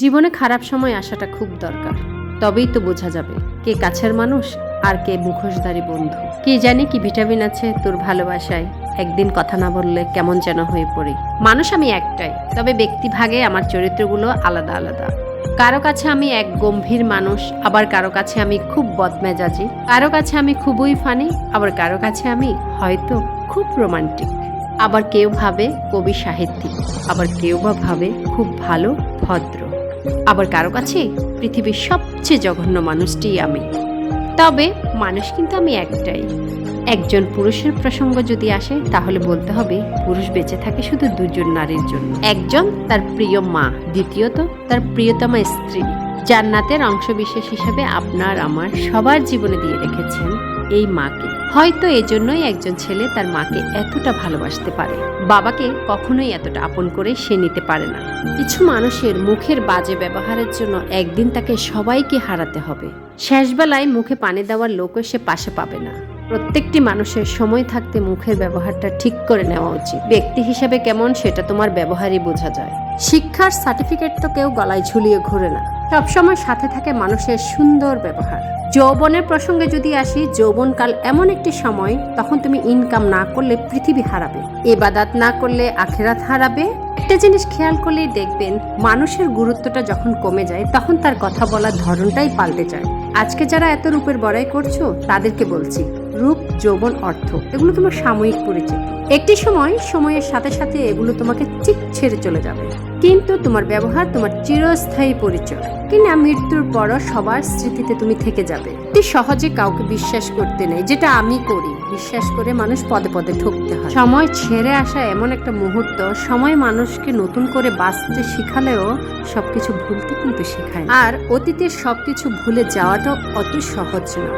জীবনে খারাপ সময় আসাটা খুব দরকার। তবেই তো বোঝা যাবে কে কাছের মানুষ আর কে মুখোশধারী বন্ধু। কে জানে কি ভিটামিন আছে তোর ভালোবাসায়। একদিন কথা না বললে কেমন যেন হয়ে পড়ি। মানুষ আমি একটাই, তবে ব্যক্তিভাগে আমার চরিত্রগুলো আলাদা আলাদা। কারও কাছে আমি এক গম্ভীর মানুষ, আবার কারও কাছে আমি খুব বদমেজাজি। কারও কাছে আমি খুবই ফানি আবার কারও কাছে আমি হয়তো খুব রোমান্টিক আবার কেউ ভাবে কবি সাহিত্যিক, আবার কেউ বা ভাবে খুব ভালো ভদ্র। আবার কারও কাছে পৃথিবীর সবচেয়ে জঘন্য মানুষটি আমি। তবে মানুষ কিন্তু আমি একটাই। একজন পুরুষের প্রসঙ্গ যদি আসে, তাহলে বলতে হবে পুরুষ বেঁচে থাকে শুধু দুজন নারীর জন্য। একজন তার প্রিয় মা, দ্বিতীয়ত তার প্রিয়তমা স্ত্রী জান্নাতের অংশবিশেষ হিসেবে আপনার, আমার সবার জীবনে দিয়ে রেখেছেন এই মাকে। হয়তো এজন্যই একজন ছেলে তার মাকে এতটা ভালোবাসতে পারে। বাবাকে কখনোই এতটা আপন করে সে নিতে পারে না। কিছু মানুষের মুখের বাজে ব্যবহারের জন্য একদিন তাকে সবাইকে হারাতে হবে। শেষবেলায় মুখে পানি দেওয়ার লোকও সে পাশে পাবে না। প্রত্যেকটি মানুষের সময় থাকতে মুখের ব্যবহারটা ঠিক করে নেওয়া উচিত। ব্যক্তি হিসেবে কেমন সেটা তোমার ব্যবহারই বোঝা যায়। শিক্ষার সার্টিফিকেট তো কেউ গলায় ঝুলিয়ে ঘুরে না। সবসময় সাথে থাকে মানুষের সুন্দর ব্যবহার। যৌবনের প্রসঙ্গে যদি আসি, যৌবনকাল এমন একটি সময়, তখন তুমি ইনকাম না করলে পৃথিবী হারাবে। এবাদাত না করলে আখেরাত হারাবে। একটা জিনিস খেয়াল করলেই দেখবেন, মানুষের গুরুত্বটা যখন কমে যায়, তখন তার কথা বলার ধরনটাই পাল্টে যায়। আজকে যারা এত রূপের বড়াই করছ, তাদেরকে বলছি, রূপ, যৌবন, অর্থ, এগুলো তোমার সাময়িক পরিচিতি। একটি সময়, সময়ের সাথে সাথে এগুলো তোমাকে ঠিক ছেড়ে চলে যাবে। কিন্তু তোমার ব্যবহার তোমার চিরস্থায়ী পরিচয়। কিনা মৃত্যুর পরও সবার স্মৃতিতে তুমি থেকে যাবে। অতি সহজে কাউকে বিশ্বাস করতে নেই, যেটা আমি করি। বিশ্বাস করে মানুষ পদে পদে ঠকতে হয়। সময় ছেড়ে আসা এমন একটা মুহূর্ত, সময় মানুষকে নতুন করে বাঁচতে শিখালেও সবকিছু ভুলতে কিন্তু শেখায় আর অতীতের সবকিছু ভুলে যাওয়াটাও অত সহজ না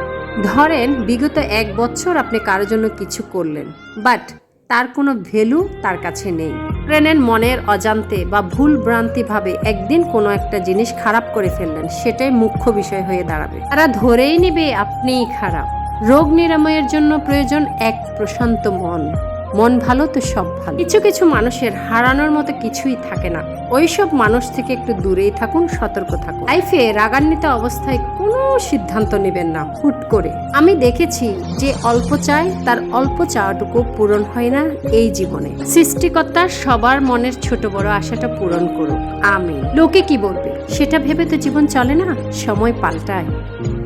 ধরেন, বিগত এক বছর আপনি কারোর জন্য কিছু করলেন, বাট তার কোনো ভ্যালু তার কাছে নেই। ট্রেনের মনের অজান্তে বা ভুল ভ্রান্তি ভাবে একদিন কোনো একটা জিনিস খারাপ করে ফেললেন, সেটাই মুখ্য বিষয় হয়ে দাঁড়াবে। তারা ধরেই নিবে আপনিই খারাপ। রোগ নিরাময়ের জন্য প্রয়োজন এক প্রশান্ত মন। মন ভালো তো সব ভালো। কিছু কিছু মানুষের হারানোর মতো কিছুই থাকে না। ওইসব মানুষ থেকে একটু দূরেই থাকুন, সতর্ক থাকুন। লাইফে রাগান্বিত অবস্থায় কোনো সিদ্ধান্ত নেবেন না, হুট করে। আমি দেখেছি যে অল্প চায়, তার অল্প চাওয়াটুকু পূরণ হয় না এই জীবনে। সৃষ্টিকর্তা সবার মনের ছোট বড় আশাটা পূরণ করুক। আমি লোকে কি বলবে? সেটা ভেবে তো জীবন চলে না? সময় পাল্টায়।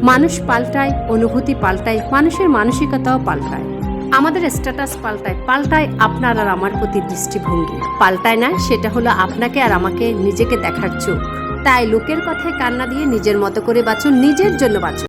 মানুষ পাল্টায়, অনুভূতি পাল্টায়, মানুষের মানসিকতাও পাল্টায়। আমাদের স্ট্যাটাস পাল্টায় পাল্টায় আপনার আর আমার প্রতি দৃষ্টিভঙ্গি। পাল্টায় না, সেটা হলো আপনাকে আর আমাকে নিজেকে দেখার চোখ। তাই লোকের কথায় কান্না দিয়ে নিজের মতো করে বাঁচুন, নিজের জন্য বাঁচুন।